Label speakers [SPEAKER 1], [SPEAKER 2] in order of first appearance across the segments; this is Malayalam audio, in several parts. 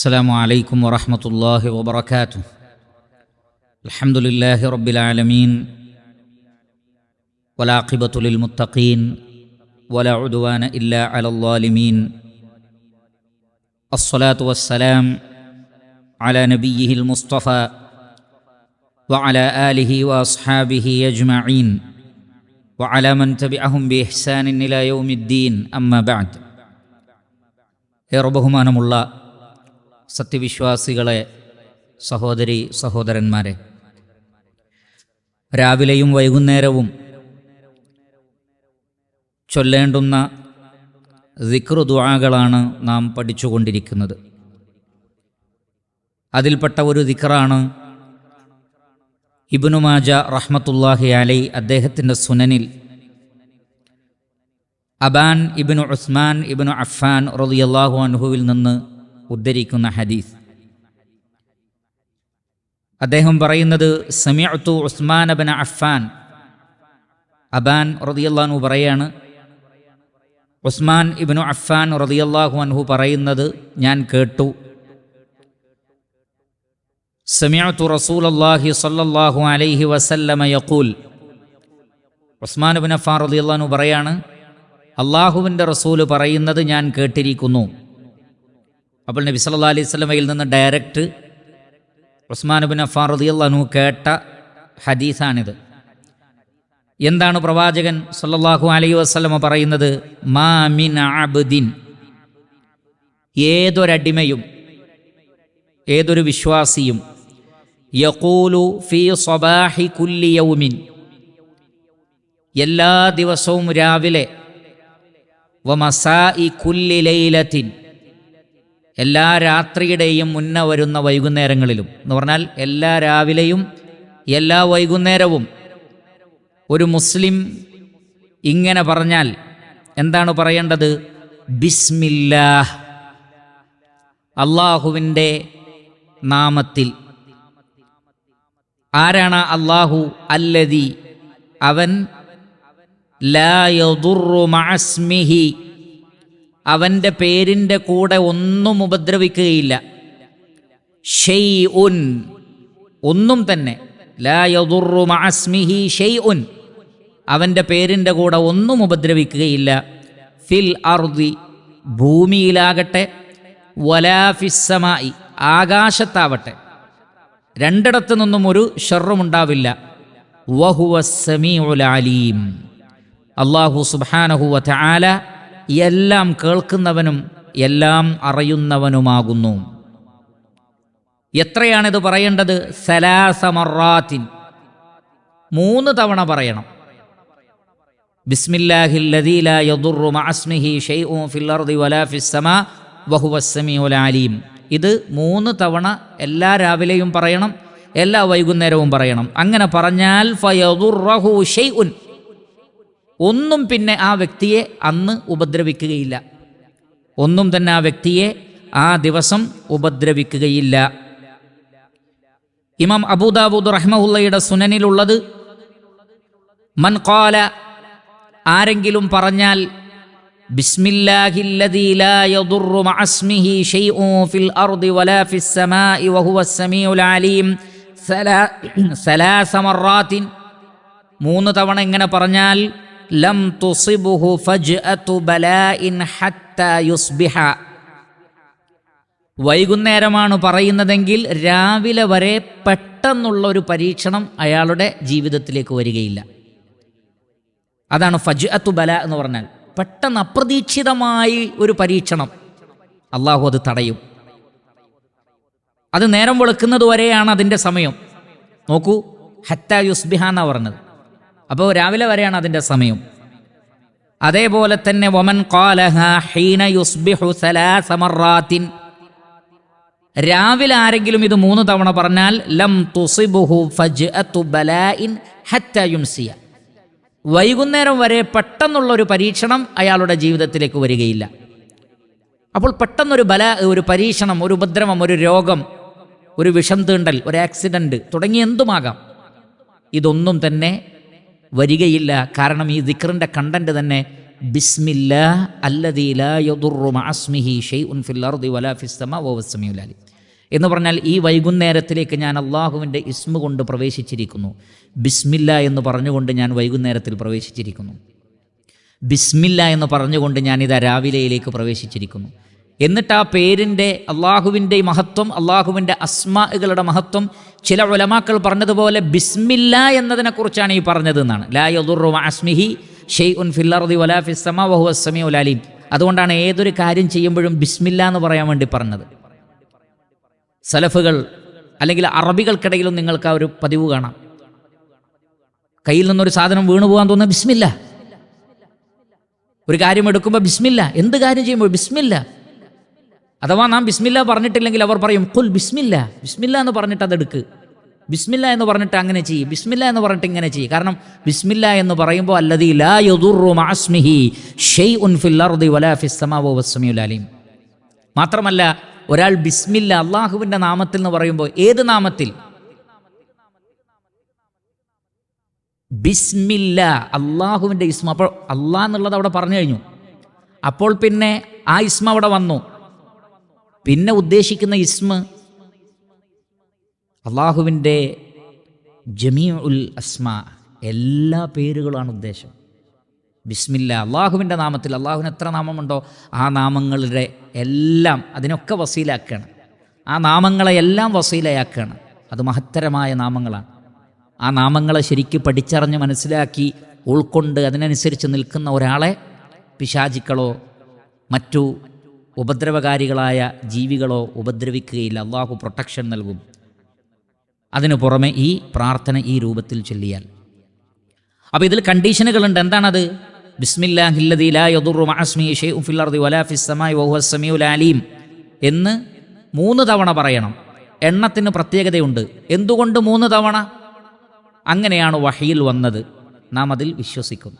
[SPEAKER 1] السلام عليكم ورحمة الله وبركاته. الحمد لله رب العالمين والعاقبه للمتقين ولا عدوان إلا على الظالمين. الصلاة والسلام على نبيه المصطفى وعلى آله وأصحابه أجمعين وعلى من تبعهم بإحسان إلى يوم الدين. أما بعد يا رب أنم الله. സത്യവിശ്വാസികളെ സഹോദരി സഹോദരന്മാരെ രാവിലെയും വൈകുന്നേരവും ചൊല്ലേണ്ടുന്ന ദുആകളാണ് നാം പഠിച്ചുകൊണ്ടിരിക്കുന്നത്. അതിൽപ്പെട്ട ഒരു ദിക്റാണ് ഇബ്നു മാജ റഹ്മത്തുല്ലാഹി അലൈ അദ്ദേഹത്തിന്റെ സുനനിൽ അബാൻ ഇബ്നു ഉസ്മാൻ ഇബ്നു അഫ്ഫാൻ റളിയല്ലാഹു അൻഹുവിൽ നിന്ന് ഉദ്ധരിക്കുന്ന ഹദീസ്. അദ്ദേഹം പറയുന്നത് സമിഅത്തു ഉസ്മാൻ അബൻ അഫാൻ അബാൻ റളിയല്ലാഹു പറയാണ് ഉസ്മാൻ ഇബ്നു അഫാൻ റളിയല്ലാഹു അൻഹു പറയുന്നത് ഞാൻ കേട്ടു. സമിഅത്തു റസൂലുള്ളാഹി സ്വല്ലല്ലാഹു അലൈഹി വസല്ലമ യഖൂൽ. ഉസ്മാൻ ഇബ്നു അഫാൻ റളിയല്ലാഹു പറയാണ് അള്ളാഹുവിന്റെ റസൂൽ പറയുന്നത് ഞാൻ കേട്ടിരിക്കുന്നു. അപ്പോൾ നബി സല്ലാ അലൈഹി സ്വലമയിൽ നിന്ന് ഡയറക്റ്റ് ഉസ്മാൻ ബിൻ അഫാർ റളിയല്ലാഹു കേട്ട ഹദീസാണിത്. എന്താണ് പ്രവാചകൻ സല്ലാഹു അലൈഹി വസ്ലമ പറയുന്നത്? മാ മിൻ അബ്ദിൻ. ഏതൊരടിമയും ഏതൊരു വിശ്വാസിയും യഖൂലു ഫീ സ്വബാഹി കുല്ലി യൗമിൻ. എല്ലാ ദിവസവും രാവിലെ വമസായി കുല്ലി ലൈലത്തിൻ. എല്ലാ രാത്രിയുടെയും മുന്ന വരുന്ന വൈകുന്നേരങ്ങളിലും. എന്ന് പറഞ്ഞാൽ എല്ലാ രാവിലെയും എല്ലാ വൈകുന്നേരവും ഒരു മുസ്ലിം ഇങ്ങനെ പറഞ്ഞാൽ എന്താണ് പറയേണ്ടത്? ബിസ്മില്ലാഹ്. അള്ളാഹുവിന്റെ നാമത്തിൽ. ആരാണ് അള്ളാഹു അല്ലതി അവൻ ലാ യദുറു മഅസ്മിഹി. അവന്റെ പേരിന്റെ കൂടെ ഒന്നും ഉപദ്രവിക്കുകയില്ല. ഷെയ് ഉൻ ഒന്നും തന്നെ. ലാ മാസ്മിഹി ഷെയ് ഉൻ അവന്റെ പേരിന്റെ കൂടെ ഒന്നും ഉപദ്രവിക്കുകയില്ല. ഫിൽ അർദി. ഭൂമിയിലാകട്ടെ വലാഫിസ്സമായി ആകാശത്താവട്ടെ. രണ്ടിടത്തു നിന്നും ഒരു ഷെറുമുണ്ടാവില്ല. വഹുവ സമീ അലീം. അള്ളാഹു സുബാനഹുവ ആല എല്ലാം കേൾക്കുന്നവനും എല്ലാം അറിയുന്നവനുമാകുന്നു. എത്രയാണിത് പറയേണ്ടത്? സലാസമറാത്തിൻ മൂന്ന് തവണ പറയണം. ബിസ്മില്ലാഹിം ഇത് മൂന്ന് തവണ എല്ലാ രാവിലെയും പറയണം എല്ലാ വൈകുന്നേരവും പറയണം. അങ്ങനെ പറഞ്ഞാൽ ഒന്നും പിന്നെ ആ വ്യക്തിയെ അന്ന് ഉപദ്രവിക്കുകയില്ല. ഒന്നും തന്നെ ആ വ്യക്തിയെ ആ ദിവസം ഉപദ്രവിക്കുകയില്ല. ഇമാം അബൂദാബൂദ് റഹ്മഹുല്ലയുടെ സുനനിലുള്ളത് മൻ ഖാല ആരെങ്കിലും പറഞ്ഞാൽ മൂന്ന് തവണ ഇങ്ങനെ പറഞ്ഞാൽ ലം തുസിബുഹു ഫജ്അതു ബലാഇൻ ഹത്താ യുസ്ബിഹ. വൈകുന്നേരമാണ് പറയുന്നതെങ്കിൽ രാവിലെ വരെ പെട്ടെന്നുള്ള ഒരു പരീക്ഷണം അയാളുടെ ജീവിതത്തിലേക്ക് വരികയില്ല. അതാണ് ഫജ്അത്തു ബല എന്ന് പറഞ്ഞാൽ. പെട്ടെന്ന് അപ്രതീക്ഷിതമായി ഒരു പരീക്ഷണം. അള്ളാഹു അത് തടയും. അത് നേരം വെളുക്കുന്നത് വരെയാണ് അതിന്റെ സമയം. നോക്കൂ ഹത്ത യുസ്ബിഹ എന്നാണ് പറഞ്ഞത്. അപ്പോൾ രാവിലെ വരെയാണ് അതിന്റെ സമയം. അതേപോലെ തന്നെ വമൻ ഹീന യുസ്ബിഹു സലാസമറാത്തിൻ രാവിലെ ആരെങ്കിലും ഇത് മൂന്ന് തവണ പറഞ്ഞാൽ ലം തുസിബുഹു ഫജ്അതു ഹത്ത യുംസിയ. വൈകുന്നേരം വരെ പെട്ടെന്നുള്ള ഒരു പരീക്ഷണം അയാളുടെ ജീവിതത്തിലേക്ക് വരികയില്ല. അപ്പോൾ പെട്ടെന്നൊരു ബല ഒരു പരീക്ഷണം ഒരു ഉപദ്രവം ഒരു രോഗം ഒരു വിഷം തീണ്ടൽ ഒരു ആക്സിഡന്റ് തുടങ്ങി എന്തുമാകാം? ഇതൊന്നും തന്നെ വരികയില്ല. കാരണം ഈ ദിക്റിന്റെ കണ്ടന്റ് തന്നെ ബിസ്മില്ല അല്ലദീ ലാ യദുറു മഅസ്മിഹി ഷൈഉൻ ഫിൽ അർദി വലാ ഫിസ് സമാ വഹുവ സമീഉൽ അലീം. എന്ന് പറഞ്ഞാൽ ഈ വൈകുന്നേരത്തിലേക്ക് ഞാൻ അള്ളാഹുവിന്റെ ഇസ്മു കൊണ്ട് പ്രവേശിച്ചിരിക്കുന്നു. ബിസ്മില്ല എന്ന് പറഞ്ഞുകൊണ്ട് ഞാൻ വൈകുന്നേരത്തിൽ പ്രവേശിച്ചിരിക്കുന്നു. ബിസ്മില്ല എന്ന് പറഞ്ഞുകൊണ്ട് ഞാനിതാ രാവിലെയിലേക്ക് പ്രവേശിച്ചിരിക്കുന്നു. എന്നിട്ട് ആ പേരിന്റെ അള്ളാഹുവിന്റെ മഹത്വം അള്ളാഹുവിന്റെ അസ്മാകളുടെ മഹത്വം ചില ഉലമാക്കൾ പറഞ്ഞതുപോലെ ബിസ്മില്ല എന്നതിനെക്കുറിച്ചാണ് ഈ പറഞ്ഞത് എന്നാണ്. ലാ യദുറു അസ്മിഹി ഷെയ് ഉൻ ഫില്ലർദി വലാ വഹു അസ്സമി ഉലാലീം അതുകൊണ്ടാണ് ഏതൊരു കാര്യം ചെയ്യുമ്പോഴും ബിസ്മില്ല എന്ന് പറയാൻ വേണ്ടി പറഞ്ഞത്. സലഫുകൾ അല്ലെങ്കിൽ അറബികൾക്കിടയിലും നിങ്ങൾക്ക് ആ ഒരു പതിവ് കാണാം. കയ്യിൽ നിന്നൊരു സാധനം വീണു പോകാൻ തോന്നുന്ന ബിസ്മില്ല. ഒരു കാര്യം എടുക്കുമ്പോൾ ബിസ്മില്ല. എന്ത് കാര്യം ചെയ്യുമ്പോൾ ബിസ്മില്ല? അഥവാ നാം ബിസ്മില്ല പറഞ്ഞിട്ടില്ലെങ്കിൽ അവർ പറയും കുൽ ബിസ്മില്ല ബിസ്മില്ല എന്ന് പറഞ്ഞിട്ട് അതെടുക്ക് ബിസ്മില്ല എന്ന് പറഞ്ഞിട്ട് അങ്ങനെ ചെയ്യും ബിസ്മില്ല എന്ന് പറഞ്ഞിട്ട് ഇങ്ങനെ ചെയ്യും. കാരണം ബിസ്മില്ല എന്ന് പറയുമ്പോൾ അല്ലതി ലാ ഫിൽ അർദി വലാ മാത്രമല്ല ഒരാൾ ബിസ്മില്ല അള്ളാഹുവിന്റെ നാമത്തിൽ എന്ന് പറയുമ്പോൾ ഏത് നാമത്തിൽ? ബിസ്മില്ല അള്ളാഹുവിന്റെ ഇസ്മ. അപ്പോൾ അള്ളാഹ് എന്നുള്ളത് അവിടെ പറഞ്ഞു കഴിഞ്ഞു. അപ്പോൾ പിന്നെ ആ ഇസ്മ അവിടെ വന്നു. പിന്നെ ഉദ്ദേശിക്കുന്ന ഇസ്മ അള്ളാഹുവിന്റെ ജമീ ഉൽ അസ്മ എല്ലാ പേരുകളാണ് ഉദ്ദേശം. ബിസ്മില്ല അള്ളാഹുവിന്റെ നാമത്തിൽ അള്ളാഹുവിന് എത്ര നാമമുണ്ടോ ആ നാമങ്ങളുടെ എല്ലാം അതിനൊക്കെ വസീലാക്കുകയാണ് ആ നാമങ്ങളെ എല്ലാം വസീലയാക്കുകയാണ് അത് മഹത്തരമായ നാമങ്ങളാണ്. ആ നാമങ്ങളെ ശരിക്ക് പഠിച്ചറിഞ്ഞ് മനസ്സിലാക്കി ഉൾക്കൊണ്ട് അതിനനുസരിച്ച് നിൽക്കുന്ന ഒരാളെ പിശാചിക്കളോ മറ്റു ഉപദ്രവകാരികളായ ജീവികളോ ഉപദ്രവിക്കുകയില്ല. അള്ളാഹു പ്രൊട്ടക്ഷൻ നൽകും. അതിനു പുറമെ ഈ പ്രാർത്ഥന ഈ രൂപത്തിൽ ചൊല്ലിയാൽ. അപ്പോൾ ഇതിൽ കണ്ടീഷനുകളുണ്ട് എന്താണത്? ബിസ്മില്ലാഹില്ലീം എന്ന് മൂന്ന് തവണ പറയണം. എണ്ണത്തിന് പ്രത്യേകതയുണ്ട്. എന്തുകൊണ്ട് മൂന്ന് തവണ? അങ്ങനെയാണ് വഹയിൽ വന്നത്. നാം അതിൽ വിശ്വസിക്കുന്നു.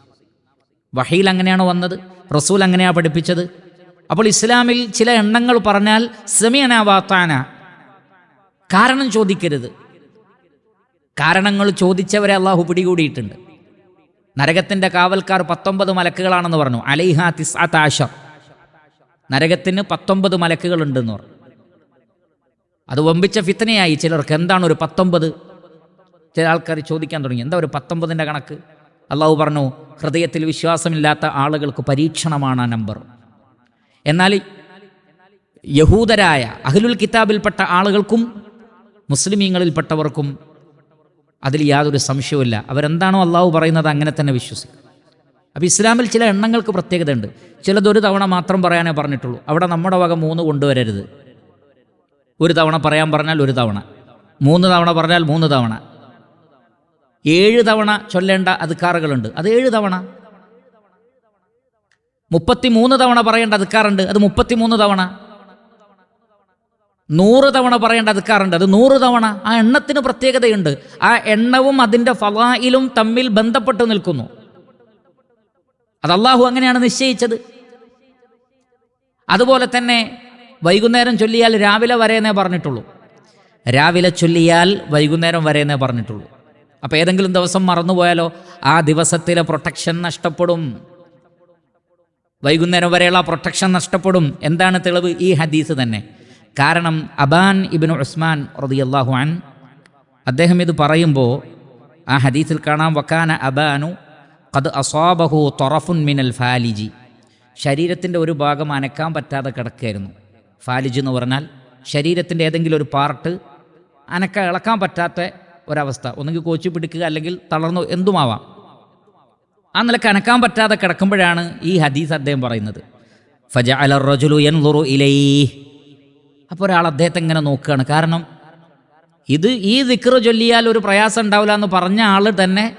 [SPEAKER 1] വഹയിൽ അങ്ങനെയാണ് വന്നത്. റസൂൽ അങ്ങനെയാണ് പഠിപ്പിച്ചത്. അപ്പോൾ ഇസ്ലാമിൽ ചില എണ്ണങ്ങൾ പറഞ്ഞാൽ സെമിയന വാത്താന. കാരണം ചോദിക്കരുത്. കാരണങ്ങൾ ചോദിച്ചവരെ അള്ളാഹു പിടികൂടിയിട്ടുണ്ട്. നരകത്തിന്റെ കാവൽക്കാർ പത്തൊമ്പത് മലക്കുകളാണെന്ന് പറഞ്ഞു. അലൈഹ തിസ്അത്താഷർ നരകത്തിന് പത്തൊമ്പത് മലക്കുകളുണ്ടെന്ന് പറഞ്ഞു. അത് വമ്പിച്ച ഫിത്തനയായി ചിലർക്ക്. എന്താണ് ഒരു പത്തൊമ്പത്? ചില ആൾക്കാർ ചോദിക്കാൻ തുടങ്ങി. എന്താ ഒരു പത്തൊമ്പതിന്റെ കണക്ക്? അള്ളാഹു പറഞ്ഞു ഹൃദയത്തിൽ വിശ്വാസമില്ലാത്ത ആളുകൾക്ക് പരീക്ഷണമാണ് ആ നമ്പർ. എന്നാൽ യഹൂദരായ അഹ്ലുൽ കിതാബിൽപ്പെട്ട ആളുകൾക്കും മുസ്ലിമീങ്ങളിൽപ്പെട്ടവർക്കും അതിൽ യാതൊരു സംശയവുമില്ല. അവരെന്താണോ അള്ളാഹു പറയുന്നത് അങ്ങനെ തന്നെ വിശ്വസിക്കും. അപ്പോൾ ഇസ്ലാമിൽ ചില എണ്ണങ്ങൾക്ക് പ്രത്യേകതയുണ്ട്. ചിലതൊരു തവണ മാത്രം പറയാനേ പറഞ്ഞിട്ടുള്ളൂ. അവിടെ നമ്മുടെ വക മൂന്ന് കൊണ്ടുവരരുത്. ഒരു തവണ പറയാൻ പറഞ്ഞാൽ ഒരു തവണ. മൂന്ന് തവണ പറഞ്ഞാൽ മൂന്ന് തവണ. ഏഴ് തവണ ചൊല്ലേണ്ട അധികാറുകളുണ്ട് അത് ഏഴ് തവണ. മുപ്പത്തിമൂന്ന് തവണ പറയേണ്ട അധികാറുണ്ട് അത് മുപ്പത്തിമൂന്ന് തവണ. നൂറ് തവണ പറയേണ്ട അധികാറുണ്ട് അത് നൂറ് തവണ. ആ എണ്ണത്തിന് പ്രത്യേകതയുണ്ട്. ആ എണ്ണവും അതിന്റെ ഫലായിലും തമ്മിൽ ബന്ധപ്പെട്ട് നിൽക്കുന്നു. അത് അള്ളാഹു അങ്ങനെയാണ് നിശ്ചയിച്ചത്. അതുപോലെ തന്നെ വൈകുന്നേരം ചൊല്ലിയാൽ രാവിലെ വരെയെന്നേ പറഞ്ഞിട്ടുള്ളൂ. രാവിലെ ചൊല്ലിയാൽ വൈകുന്നേരം വരെയെന്നേ പറഞ്ഞിട്ടുള്ളൂ. അപ്പോൾ ഏതെങ്കിലും ദിവസം മറന്നുപോയാലോ? ആ ദിവസത്തിലെ പ്രൊട്ടക്ഷൻ നഷ്ടപ്പെടും. വൈകുന്നേരം വരെയുള്ള പ്രൊട്ടക്ഷൻ നഷ്ടപ്പെടും എന്താണ് തെളിവ്? ഈ ഹദീസ് തന്നെ. കാരണം അബാൻ ഇബിൻ ഉസ്മാൻ റളിയല്ലാഹു അൻ അദ്ദേഹം ഇത് പറയുമ്പോൾ ആ ഹദീസിൽ കാണാം വക്കാന അബാനു കത് അസാബഹു തൊറഫുൻ മിനൽ ഫാലിജി. ശരീരത്തിന്റെ ഒരു ഭാഗം അനക്കാൻ പറ്റാതെ കിടക്കുകയായിരുന്നു. ഫാലിജ് എന്ന് പറഞ്ഞാൽ ശരീരത്തിന്റെ ഏതെങ്കിലും ഒരു പാർട്ട് അനക്ക ഇളക്കാൻ പറ്റാത്ത ഒരവസ്ഥ. ഒന്നുകിൽ കോച്ചു പിടിക്കുക അല്ലെങ്കിൽ തളർന്നു എന്തുമാവാം. ആ നില കനക്കാൻ പറ്റാതെ കിടക്കുമ്പോഴാണ് ഈ ഹദീസ് അദ്ദേഹം പറയുന്നത്. ഫജ അല റജുലു എൻലുറു ഇലൈ അപ്പോൾ ഒരാൾ അദ്ദേഹത്തെ ഇങ്ങനെ നോക്കുകയാണ്. കാരണം ഇത് ഈ ദിക്റ് ചൊല്ലിയാൽ ഒരു പ്രയാസം ഉണ്ടാവില്ല എന്ന് പറഞ്ഞ ആൾ തന്നെ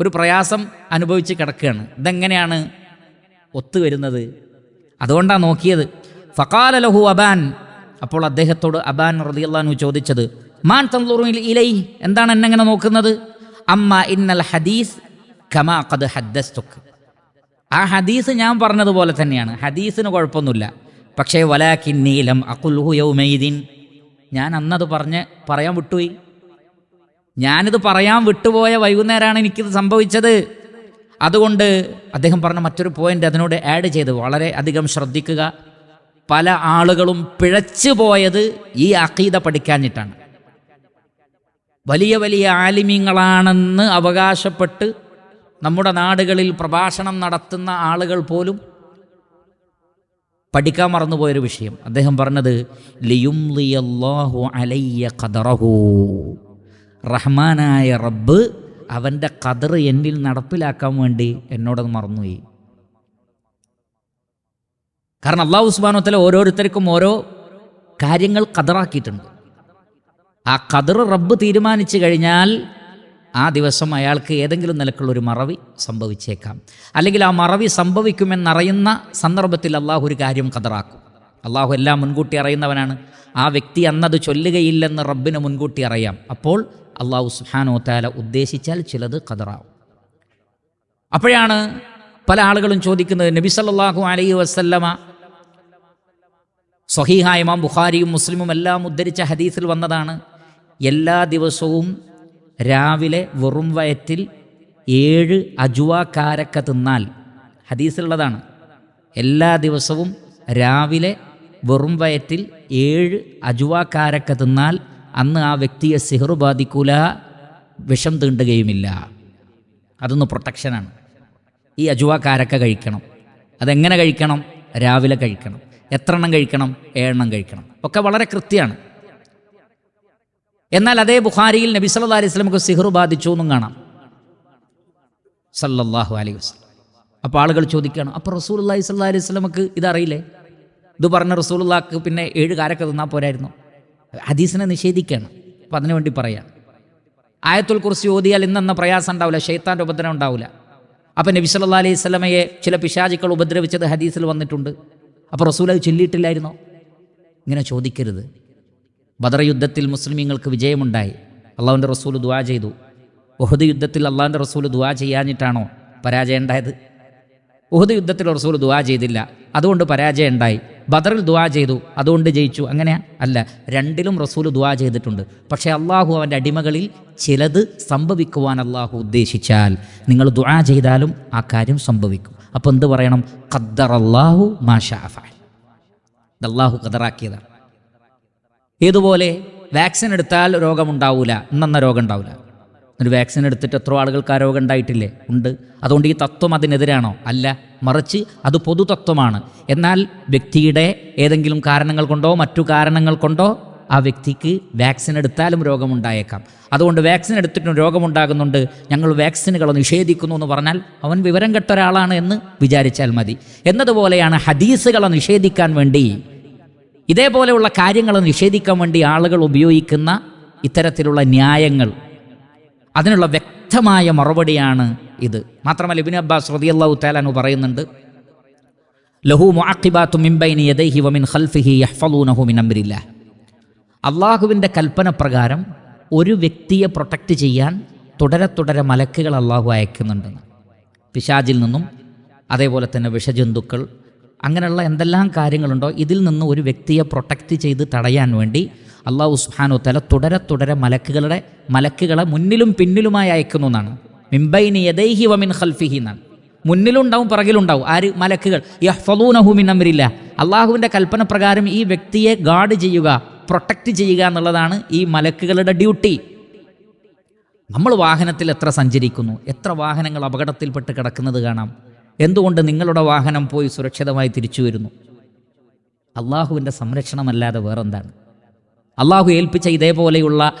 [SPEAKER 1] ഒരു പ്രയാസം അനുഭവിച്ച് കിടക്കുകയാണ്. ഇതെങ്ങനെയാണ് ഒത്തുവരുന്നത് അതുകൊണ്ടാണ് നോക്കിയത്. ഫക്കാല ലഹു അബാൻ. അപ്പോൾ അദ്ദേഹത്തോട് അബാൻ റളിയല്ലാഹു ചോദിച്ചത് മാൻ തന്തൂറു ഇലൈ എന്താണ് എന്നെങ്ങനെ നോക്കുന്നത്? അമ്മ ഇന്നൽ ഹദീസ് കമാ ഖദ് ഹദ്ദസ്തുക്ക് ആ ഹദീസ് ഞാൻ പറഞ്ഞതുപോലെ തന്നെയാണ്. ഹദീസിന് കുഴപ്പമൊന്നുമില്ല. പക്ഷേ വലാക്കിന്നീലം അക്കുൽഹു യൗമൈദീൻ. ഞാൻ അന്നത് പറഞ്ഞ് പറയാൻ വിട്ടുപോയി. ഞാനിത് പറയാൻ വിട്ടുപോയ വൈകുന്നേരമാണ് എനിക്കിത് സംഭവിച്ചത്. അതുകൊണ്ട് അദ്ദേഹം പറഞ്ഞ മറ്റൊരു പോയിന്റ് അതിനോട് ആഡ് ചെയ്ത് വളരെ അധികം ശ്രദ്ധിക്കുക. പല ആളുകളും പിഴച്ചു പോയത് ഈ അഖീദ പഠിക്കാഞ്ഞിട്ടാണ്. വലിയ വലിയ ആലിമ്യങ്ങളാണെന്ന് അവകാശപ്പെട്ട് നമ്മുടെ നാടുകളിൽ പ്രഭാഷണം നടത്തുന്ന ആളുകൾ പോലും പഠിക്കാൻ മറന്നുപോയൊരു വിഷയം. അദ്ദേഹം പറഞ്ഞത് ലിയുംലിയല്ലാഹു അലയ്യ ഖദറഹു. റഹ്മാനായ റബ്ബ് അവന്റെ ഖദർ എന്നിൽ നടപ്പിലാക്കാൻ വേണ്ടി എന്നോടത് മറന്നുപോയി. കാരണം അള്ളാഹു ഉസ്മാനോത്തല ഓരോരുത്തർക്കും ഓരോ കാര്യങ്ങൾ ഖദറാക്കിയിട്ടുണ്ട്. ആ ഖദർ റബ്ബ് തീരുമാനിച്ചു കഴിഞ്ഞാൽ ആ ദിവസം അയാൾക്ക് ഏതെങ്കിലും നിലക്കുള്ള ഒരു മറവി സംഭവിച്ചേക്കാം. അല്ലെങ്കിൽ ആ മറവി സംഭവിക്കുമെന്നറിയുന്ന സന്ദർഭത്തിൽ അള്ളാഹു ഒരു കാര്യം ഖദറാക്കും. അള്ളാഹു എല്ലാം മുൻകൂട്ടി അറിയുന്നവനാണ്. ആ വ്യക്തി അന്നത് ചൊല്ലുകയില്ലെന്ന് റബ്ബിന് മുൻകൂട്ടി അറിയാം. അപ്പോൾ അള്ളാഹു സുഹാനോ താല ഉദ്ദേശിച്ചാൽ ചിലത് കതറാവും അപ്പോഴാണ് പല ആളുകളും ചോദിക്കുന്നത് നബി സല്ലല്ലാഹു അലൈഹി വസല്ലമ സ്വഹീഹായ ഇമാം ബുഖാരിയും മുസ്ലിമും എല്ലാം ഉദ്ധരിച്ച ഹദീസിൽ വന്നതാണ് എല്ലാ ദിവസവും രാവിലെ വെറും വയറ്റിൽ ഏഴ് അജുവ കാരക്ക തിന്നാൽ ഹദീസിലുള്ളതാണ്. എല്ലാ ദിവസവും രാവിലെ വെറും വയറ്റിൽ ഏഴ് അജുവ കാരക്ക തിന്നാൽ അന്ന് ആ വ്യക്തിയെ സിഹറു ബാധിക്കൂല വിഷം തീണ്ടുകയുമില്ല. അതൊന്ന് പ്രൊട്ടക്ഷനാണ് ഈ അജുവ കാരക്ക കഴിക്കണം. അതെങ്ങനെ കഴിക്കണം? രാവിലെ കഴിക്കണം. എത്ര എണ്ണം കഴിക്കണം? ഏഴെണ്ണം കഴിക്കണം. ഒക്കെ വളരെ കൃത്യമാണ്. എന്നാൽ അതേ ബുഖാരിയിൽ നബി സല്ലാ അലൈഹി സ്വലമുക്ക് സിഹറു ബാധിച്ചു എന്നും കാണാം. സല്ലല്ലാഹു അലൈഹി വസ്ലം അപ്പോൾ ആളുകൾ ചോദിക്കുകയാണ് അപ്പോൾ റസൂൽ അള്ളാഹി സല്ലാ അലൈഹി സ്വലമുക്ക് ഇതറിയില്ലേ? ഇത് പറഞ്ഞ റസൂലുള്ളാക്ക് പിന്നെ ഏഴ് കാരൊക്കെ തന്നാൽ പോരായിരുന്നു. ഹദീസിനെ നിഷേധിക്കുകയാണ്. അപ്പം അതിനുവേണ്ടി പറയാം. ആയത്തുൽ കുറിച്ച് ഓതിയാൽ ഇന്നെന്ന പ്രയാസം ഉണ്ടാവില്ല ഷെയ്ത്താന്റെ ഉപദ്രവം ഉണ്ടാവില്ല. അപ്പം നബി സല്ലാ അലൈഹി സ്വലമയെ ചില പിശാചിക്കൾ ഉപദ്രവിച്ചത് ഹദീസിൽ വന്നിട്ടുണ്ട്. അപ്പോൾ റസൂൽ അത് ചൊല്ലിയിട്ടില്ലായിരുന്നോ? ഇങ്ങനെ ചോദിക്കരുത്. ബദർ യുദ്ധത്തിൽ മുസ്ലിമീങ്ങൾക്ക് വിജയമുണ്ടായി. അള്ളാഹുവിന്റെ റസൂൽ ദുവാ ചെയ്തു. ഉഹദ് യുദ്ധത്തിൽ അള്ളാഹുവിന്റെ റസൂൽ ദുവാ ചെയ്യാഞ്ഞിട്ടാണോ പരാജയം ഉണ്ടായത് ഉഹദ് യുദ്ധത്തിൽ റസൂൽ ദുവാ ചെയ്തില്ല. അതുകൊണ്ട് പരാജയം ഉണ്ടായി ബദറിൽ ദുവാ ചെയ്തു. അതുകൊണ്ട് ജയിച്ചു. അങ്ങനെ അല്ല രണ്ടിലും റസൂൽ ദുവാ ചെയ്തിട്ടുണ്ട്. പക്ഷേ അള്ളാഹു അവന്റെ അടിമകളിൽ ചിലത് സംഭവിക്കുവാൻ അള്ളാഹു ഉദ്ദേശിച്ചാൽ നിങ്ങൾ ദുവാ ചെയ്താലും ആ കാര്യം സംഭവിക്കും. അപ്പോൾ എന്ത് പറയണം? ഖദ്ദർ അള്ളാഹു മാഷാഫ അള്ളാഹു ഖദറാക്കിയതാണ്. ഏതുപോലെ വാക്സിൻ എടുത്താൽ രോഗമുണ്ടാവില്ല നന്ന രോഗം ഉണ്ടാവില്ല ഒരു വാക്സിൻ എടുത്തിട്ട് എത്ര ആളുകൾക്ക് ആ രോഗം ഉണ്ടായിട്ടില്ലേ? ഉണ്ട്. അതുകൊണ്ട് ഈ തത്വം അതിനെതിരാണോ? അല്ല. മറിച്ച് അത് പൊതുതത്വമാണ്. എന്നാൽ വ്യക്തിയുടെ ഏതെങ്കിലും കാരണങ്ങൾ കൊണ്ടോ മറ്റു കാരണങ്ങൾ കൊണ്ടോ ആ വ്യക്തിക്ക് വാക്സിൻ എടുത്താലും രോഗമുണ്ടായേക്കാം. അതുകൊണ്ട് വാക്സിൻ എടുത്തിട്ടും രോഗമുണ്ടാകുന്നുണ്ട്. ഞങ്ങൾ വാക്സിനുകൾ നിഷേധിക്കുന്നു എന്ന് പറഞ്ഞാൽ അവൻ വിവരം കെട്ട ഒരാളാണ് എന്ന് വിചാരിച്ചാൽ മതി. എന്നതുപോലെയാണ് ഹദീസുകളെ നിഷേധിക്കാൻ വേണ്ടി ഇതേപോലെയുള്ള കാര്യങ്ങൾ നിഷേധിക്കാൻ വേണ്ടി ആളുകൾ ഉപയോഗിക്കുന്ന ഇത്തരത്തിലുള്ള ന്യായങ്ങൾ. അതിനുള്ള വ്യക്തമായ മറുപടിയാണ് ഇത്. മാത്രമല്ല ഇബിൻ അബ്ബാസ് റളിയല്ലാഹു താലാനു പറയുന്നുണ്ട് ലഹു യദൈഹി ഖൽഫിഹി മിൻ അള്ളാഹുവിന്റെ കൽപ്പന പ്രകാരം ഒരു വ്യക്തിയെ പ്രൊട്ടക്റ്റ് ചെയ്യാൻ തുടരെ തുടരെ മലക്കുകൾ അള്ളാഹു അയക്കുന്നുണ്ടെന്ന്. പിശാജിൽ നിന്നും അതേപോലെ തന്നെ വിഷജന്തുക്കൾ അങ്ങനെയുള്ള എന്തെല്ലാം കാര്യങ്ങളുണ്ടോ ഇതിൽ നിന്ന് ഒരു വ്യക്തിയെ പ്രൊട്ടക്റ്റ് ചെയ്ത് തടയാൻ വേണ്ടി അള്ളാഹു സുഹാനു തല തുടരെ തുടരെ മലക്കുകളുടെ മലക്കുകളെ മുന്നിലും പിന്നിലുമായി അയക്കുന്നു എന്നാണ്. മിംബൈനി യദൈഹി വമിൻ ഖൽഫിഹി എന്നാണ്. മുന്നിലുണ്ടാവും പിറകിലുണ്ടാവും. ആര്? മലക്കുകൾ. യഹ്ഫലൂനഹുമിൻ അമരില്ല അള്ളാഹുവിന്റെ കൽപ്പന പ്രകാരം ഈ വ്യക്തിയെ ഗാർഡ് ചെയ്യുക പ്രൊട്ടക്റ്റ് ചെയ്യുക എന്നുള്ളതാണ് ഈ മലക്കുകളുടെ ഡ്യൂട്ടി നമ്മൾ വാഹനത്തിൽ എത്ര സഞ്ചരിക്കുന്നു? എത്ര വാഹനങ്ങൾ അപകടത്തിൽപ്പെട്ട് കിടക്കുന്നത് കാണാം? എന്തുകൊണ്ട് നിങ്ങളുടെ വാഹനം പോയി സുരക്ഷിതമായി തിരിച്ചു വരുന്നു? അള്ളാഹുവിന്റെ സംരക്ഷണമല്ലാതെ വേറെന്താണ്? അള്ളാഹു ഏൽപ്പിച്ച ഇതേപോലെയുള്ള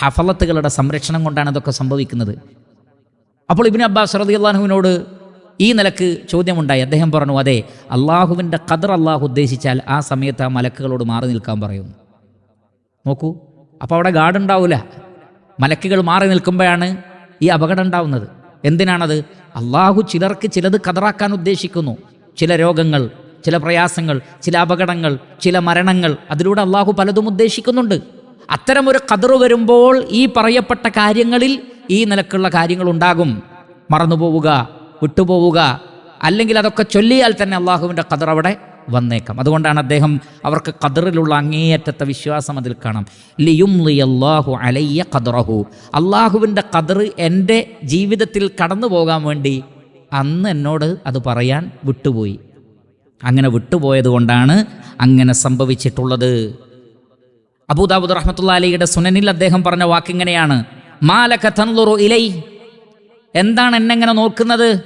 [SPEAKER 1] ഹഫലത്തുകളുടെ സംരക്ഷണം കൊണ്ടാണ് ഇതൊക്കെ സംഭവിക്കുന്നത്. അപ്പോൾ ഇബിൻ അബ്ബാസ് റതി അള്ളാഹുവിനോട് ഈ നിലയ്ക്ക് ചോദ്യമുണ്ടായി. അദ്ദേഹം പറഞ്ഞു അതെ അള്ളാഹുവിന്റെ ഖദർ അള്ളാഹു ഉദ്ദേശിച്ചാൽ ആ സമയത്ത് ആ മലക്കുകളോട് മാറി നിൽക്കാൻ പറയുന്നു. നോക്കൂ അപ്പോൾ അവിടെ ഗാർഡ് ഉണ്ടാവില്ല മലക്കുകൾ മാറി നിൽക്കുമ്പോഴാണ് ഈ അപകടം ഉണ്ടാവുന്നത്. എന്തിനാണത്? അള്ളാഹു ചിലർക്ക് ചിലത് കതറാക്കാൻ ഉദ്ദേശിക്കുന്നു. ചില രോഗങ്ങൾ ചില പ്രയാസങ്ങൾ ചില അപകടങ്ങൾ ചില മരണങ്ങൾ അതിലൂടെ അള്ളാഹു പലതും ഉദ്ദേശിക്കുന്നുണ്ട്. അത്തരമൊരു കതറ് വരുമ്പോൾ ഈ പറയപ്പെട്ട കാര്യങ്ങളിൽ ഈ നിലക്കുള്ള കാര്യങ്ങൾ ഉണ്ടാകും. മറന്നുപോവുക വിട്ടുപോവുക അല്ലെങ്കിൽ അതൊക്കെ ചൊല്ലിയാൽ തന്നെ അള്ളാഹുവിന്റെ കതർ അവിടെ വന്നേക്കാം. അതുകൊണ്ടാണ് അദ്ദേഹം അവർക്ക് കദറിലുള്ള അങ്ങേയറ്റത്തെ വിശ്വാസം അതിൽ കാണാം. ലിയും അള്ളാഹു അലയ്യ കദറഹു അള്ളാഹുവിന്റെ കദർ എന്റെ ജീവിതത്തിൽ കടന്നു പോകാൻ വേണ്ടി അന്ന് എന്നോട് അത് പറയാൻ വിട്ടുപോയി. അങ്ങനെ വിട്ടുപോയത് കൊണ്ടാണ് അങ്ങനെ സംഭവിച്ചിട്ടുള്ളത്. അബൂദാബുദ് റഹ്മത്തുള്ള അലിയുടെ സുനനിൽ അദ്ദേഹം പറഞ്ഞ വാക്കിങ്ങനെയാണ് മാലക തൻലുറു ഇലൈ. എന്താണ് എന്നെങ്ങനെ നോക്കുന്നത്?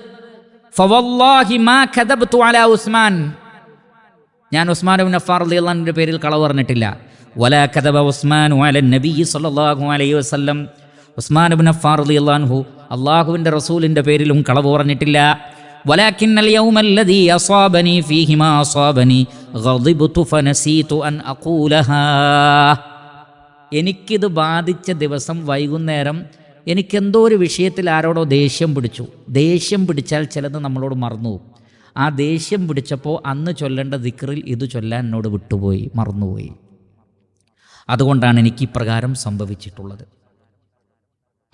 [SPEAKER 1] ഫവല്ലാഹി മാ കദബ്തു അലാ ഉസ്മാൻ. ഞാൻ ഉസ്മാൻ ബിൻ അഫാർ അള്ളാഹിന്റെ പേരിൽ കളവ് പറഞ്ഞിട്ടില്ല വല കദബ ഉസ്മാൻ അല നബി സല്ലല്ലാഹു അലൈഹി വസല്ലം ഉസ്മാൻ ബിൻ അഫാർ അള്ളാഹു അള്ളാഹുവിൻ്റെ റസൂലിൻ്റെ പേരിലും കളവ് പറഞ്ഞിട്ടില്ല ولكن اليوم الذي أصابني فيه ما أصابني غضبت فنسيت أن أقولها എനിക്കിത് ബാധിച്ച ദിവസം വൈകുന്നേരം എനിക്കെന്തോ ഒരു വിഷയത്തിൽ ആരോടോ ദേഷ്യം പിടിച്ചു ദേഷ്യം പിടിച്ചാൽ ചിലത് നമ്മളോട് മറന്നുപോകും ആ ദേഷ്യം പിടിച്ചപ്പോൾ അന്ന് ചൊല്ലേണ്ട ദിക്റിൽ ഇത് ചൊല്ലാൻ എന്നോട് വിട്ടുപോയി മറന്നുപോയി. അതുകൊണ്ടാണ് എനിക്ക് ഇപ്രകാരം സംഭവിച്ചിട്ടുള്ളത്.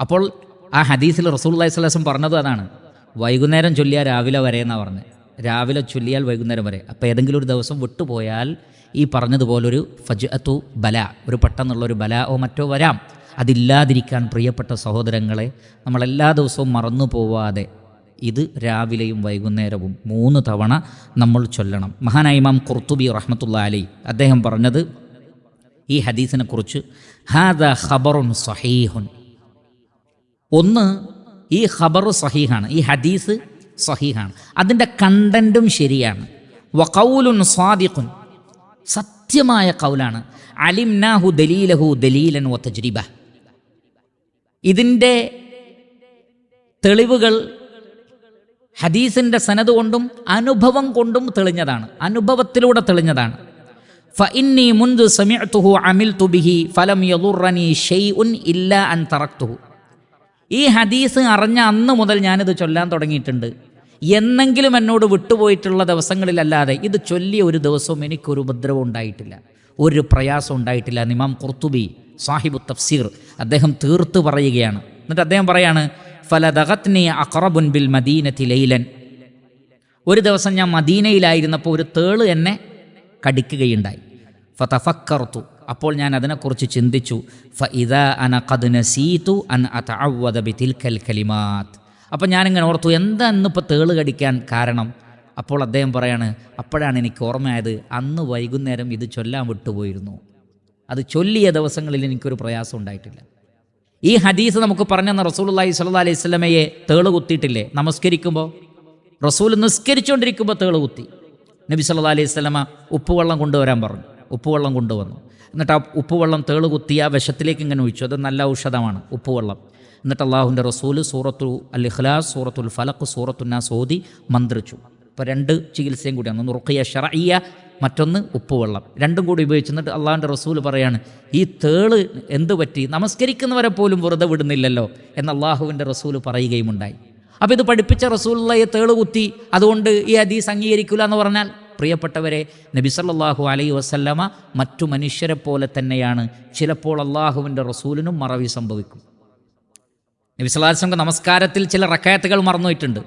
[SPEAKER 1] അപ്പോൾ ആ ഹദീസിൽ റസൂൽ അള്ളഹി സ്വലം പറഞ്ഞത് അതാണ്. വൈകുന്നേരം ചൊല്ലിയാൽ രാവിലെ വരെ എന്നാണ് പറഞ്ഞത് രാവിലെ ചൊല്ലിയാൽ വൈകുന്നേരം വരെ. അപ്പോൾ ഏതെങ്കിലും ഒരു ദിവസം വിട്ടുപോയാൽ ഈ പറഞ്ഞതുപോലൊരു ഫജ് അത്തു ബല ഒരു പെട്ടെന്നുള്ളൊരു ബലാവോ മറ്റോ വരാം. അതില്ലാതിരിക്കാൻ പ്രിയപ്പെട്ട സഹോദരങ്ങളെ നമ്മൾ എല്ലാ ദിവസവും മറന്നു പോവാതെ ഇത് രാവിലെയും വൈകുന്നേരവും മൂന്ന് തവണ നമ്മൾ ചൊല്ലണം. മഹാനായ ഇമാം കുർത്തുബി റഹ്മത്തുള്ള അലി അദ്ദേഹം പറഞ്ഞത് ഈ ഹദീസിനെ കുറിച്ച് ഹാദ ഖബറുൻ സഹീഹുൻ. ഒന്ന് ഈ ഖബർ സഹീഹാണ് ഈ ഹദീസ് സഹീഹാണ്. അതിന്റെ കണ്ടന്റും ശരിയാണ്. വഖൗലുൻ സ്വാദിഖുൻ സത്യമായ കൗലാണ് അലിംനാഹു ദലീലഹു ദലീലൻ വ തജ്രിബ. ഇതിന്റെ തെളിവുകൾ ഹദീസിന്റെ സനത് കൊണ്ടും അനുഭവം കൊണ്ടും തെളിഞ്ഞതാണ്. അനുഭവത്തിലൂടെ തെളിഞ്ഞതാണ്. ഫഇന്നി അമിൽതു ബിഹി ഫലം അൻ ഈ ഹദീസ് അറിഞ്ഞ അന്ന് മുതൽ ഞാനിത് ചൊല്ലാൻ തുടങ്ങിയിട്ടുണ്ട്. എന്നെങ്കിലും എന്നോട് വിട്ടുപോയിട്ടുള്ള ദിവസങ്ങളിലല്ലാതെ ഇത് ചൊല്ലിയ ഒരു ദിവസവും എനിക്കൊരു ഉപദ്രവം ഉണ്ടായിട്ടില്ല. ഒരു പ്രയാസം ഉണ്ടായിട്ടില്ല നിമാം കുർത്തുബി സാഹിബു തഫ്സീർ അദ്ദേഹം തീർത്ത് പറയുകയാണ്. എന്നിട്ട് അദ്ദേഹം പറയാണ് ഫലദഗത്നി അക്രബുൻ ബിൽ മദീനത്തി ലൈലൻ. ഒരു ദിവസം ഞാൻ മദീനയിലായിരുന്നപ്പോൾ ഒരു തേൾ എന്നെ കടിക്കുകയുണ്ടായി. ഫതഫക്കർത്തു അപ്പോൾ ഞാൻ അതിനെക്കുറിച്ച് ചിന്തിച്ചു. ഫ ഇതാ അന ഖദ് നസീതു അൻ അതഅവദ ബിതിൽക്കൽ കലിമാത്ത്. അപ്പോൾ ഞാനിങ്ങനെ ഓർത്തു എന്താ ഇന്നിപ്പോൾ തേൾ കടിക്കാൻ കാരണം? അപ്പോൾ അദ്ദേഹം പറയാണ് അപ്പോഴാണ് എനിക്ക് ഓർമ്മയായത് അന്ന് വൈകുന്നേരം ഇത് ചൊല്ലാൻ വിട്ടുപോയിരുന്നു. അത് ചൊല്ലിയ ദിവസങ്ങളിൽ എനിക്കൊരു പ്രയാസം ഉണ്ടായിട്ടില്ല. ഈ ഹദീസ് നമുക്ക് പറഞ്ഞെന്ന റസൂലുള്ളാഹി സ്വല്ലല്ലാഹി അലൈഹി സ്വലമയെ തേൾ കുത്തിയിട്ടില്ലേ? നമസ്കരിക്കുമ്പോൾ റസൂൽ നിസ്കരിച്ചുകൊണ്ടിരിക്കുമ്പോൾ തേൾ കുത്തി. നബി സല്ലാ അലൈഹി സ്വലമ ഉപ്പുവെള്ളം കൊണ്ടുവരാൻ പറഞ്ഞു. ഉപ്പുവെള്ളം കൊണ്ടുവന്നു. എന്നിട്ട് ആ ഉപ്പുവെള്ളം തേൾ കുത്തി ആ വിഷത്തിലേക്ക് ഇങ്ങനെ ഒഴിച്ചു. അത് നല്ല ഔഷധമാണ് ഉപ്പുവെള്ളം. എന്നിട്ട് അള്ളാഹുവിന്റെ റസൂൽ സൂറത്തു അൽ ഇഖ്ലാസ് സൂറത്തുൽ ഫലഖ് സൂറത്തുന്നാസ് ഓതി മന്ത്രിച്ചു. അപ്പോൾ രണ്ട് ചികിത്സയും കൂടിയാണ്. റുഖിയ ഷറയ്യ മറ്റൊന്ന് ഉപ്പുവെള്ളം. രണ്ടും കൂടി ഉപയോഗിച്ച് എന്നിട്ട് റസൂൽ പറയാണ് ഈ തേൾ എന്ത് പറ്റി? നമസ്കരിക്കുന്നവരെ പോലും വെറുതെ വിടുന്നില്ലല്ലോ എന്ന് അള്ളാഹുവിന്റെ റസൂൽ പറയുകയുമുണ്ടായി. അപ്പോൾ ഇത് പഠിപ്പിച്ച റസൂലുള്ളയെ തേൾ കുത്തി അതുകൊണ്ട് ഈ ഹദീസ് അംഗീകരിക്കില്ല എന്ന് പറഞ്ഞാൽ പ്രിയപ്പെട്ടവരെ നബി സല്ലല്ലാഹു അലൈഹി വസല്ലമ മറ്റു മനുഷ്യരെ പോലെ തന്നെയാണ്. ചിലപ്പോൾ അള്ളാഹുവിന്റെ റസൂലിനും മറവി സംഭവിക്കും. നബി സല്ലാസ്ലം നമസ്കാരത്തിൽ ചില റക്കായത്തുകൾ മറന്നുപോയിട്ടുണ്ട്.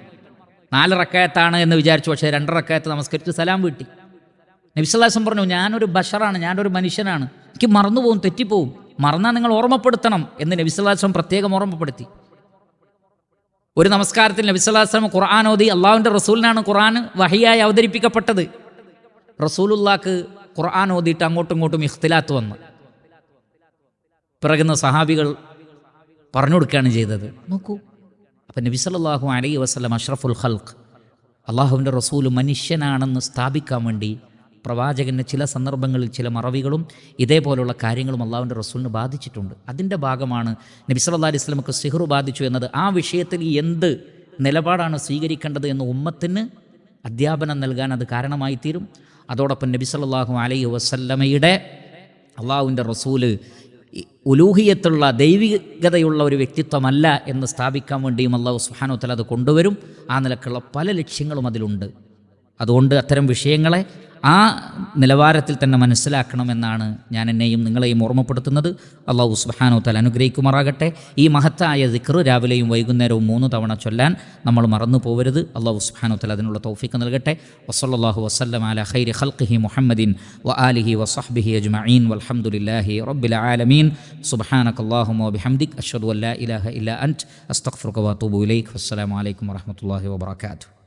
[SPEAKER 1] നാല് റക്കായത്താണ് എന്ന് വിചാരിച്ചു പക്ഷേ രണ്ട് റക്കായത്ത് നമസ്കരിച്ച് സലാം വീട്ടി. നബി സല്ലാസ്ലം പറഞ്ഞു ഞാനൊരു ബഷറാണ് ഞാനൊരു മനുഷ്യനാണ്. എനിക്ക് മറന്നുപോകും തെറ്റിപ്പോവും മറന്നാൽ നിങ്ങൾ ഓർമ്മപ്പെടുത്തണം എന്ന് നബി സല്ലാസ്ലം പ്രത്യേകം ഓർമ്മപ്പെടുത്തി. ഒരു നമസ്കാരത്തിൽ നബിസ്വല്ലാസ്ലം ഖുർആൻ ഓതി അള്ളാഹുവിന്റെ റസൂലിനാണ് ഖുർആൻ വഹിയായി അവതരിപ്പിക്കപ്പെട്ടത്. റസൂലുല്ലാക്ക് ഖുർആൻ ഓതിയിട്ട് അങ്ങോട്ടും ഇങ്ങോട്ടും ഇഖ്തിലാത്ത് വന്നു. പിറകുന്ന സഹാബികൾ പറഞ്ഞു കൊടുക്കുകയാണ് ചെയ്തത്. നോക്കൂ അപ്പം നബി സല്ലല്ലാഹു അലൈഹി വസല്ലം അഷ്റഫുൽ ഖൽഖ് അള്ളാഹുവിന്റെ റസൂൽ മനുഷ്യനാണെന്ന് സ്ഥാപിക്കാൻ വേണ്ടി പ്രവാചകന് ചില സന്ദർഭങ്ങളിൽ ചില മറവികളും ഇതേപോലുള്ള കാര്യങ്ങളും അള്ളാഹുവിന്റെ റസൂലിന് ബാധിച്ചിട്ടുണ്ട്. അതിന്റെ ഭാഗമാണ് നബി അള്ളാഹി അലൈഹി സിഹ്റു ബാധിച്ചു എന്നത്. ആ വിഷയത്തിൽ എന്ത് നിലപാടാണ് സ്വീകരിക്കേണ്ടത് എന്ന് ഉമ്മത്തിന് അധ്യാപനം നൽകാൻ അത് കാരണമായി തീരും അതോടൊപ്പം നബി സല്ലല്ലാഹു അലൈഹി വസല്ലമയുടെ അള്ളാഹുവിന്റെ റസൂൽ ഉലൂഹിയത്തുള്ള ദൈവികതയുള്ള ഒരു വ്യക്തിത്വമല്ല എന്ന് സ്ഥാപിക്കാൻ വേണ്ടിയും അള്ളാഹു സുഹാനോത്തൽ അത് കൊണ്ടുവരും. ആ നിലക്കുള്ള പല ലക്ഷ്യങ്ങളും അതിലുണ്ട്. അതുകൊണ്ട് അത്തരം വിഷയങ്ങളെ ആ നിലവാരത്തിൽ തന്നെ മനസ്സിലാക്കണമെന്നാണ് ഞാൻ എന്നെയും നിങ്ങളെയും ഓർമ്മപ്പെടുത്തുന്നത്. അള്ളാഹു സുബാനോ തല അനുഗ്രഹിക്കുമാറാകട്ടെ. ഈ മഹത്തായ ദിക്ർ രാവിലെയും വൈകുന്നേരവും മൂന്ന് തവണ ചൊല്ലാൻ നമ്മൾ മറന്നു പോവരുത്. അള്ളാഹു സുബാനോ തല അതിനുള്ള തൗഫീക്ക് നൽകട്ടെ. വസല്ലാഹു വസ്ലം അല ഖൈരി ഖൽഖിഹി മുഹമ്മദിൻ വ ആലിഹി വസഹ്ബിഹി അജ്മഈൻ വൽഹംദുലില്ലാഹി റബ്ബിൽ ആലമീൻ. സുബ്ഹാനക അല്ലാഹുമ്മ ബിഹംദിക് അഷ്ഹദു അല്ലാ ഇലാഹ ഇല്ല അന്റ് അസ്തഗ്ഫിറുക വഅതൂബു ഇലൈക്. വസ്സലാമു അലൈക്കും വറഹ്മത്തുള്ളാഹി വബറകാതുഹു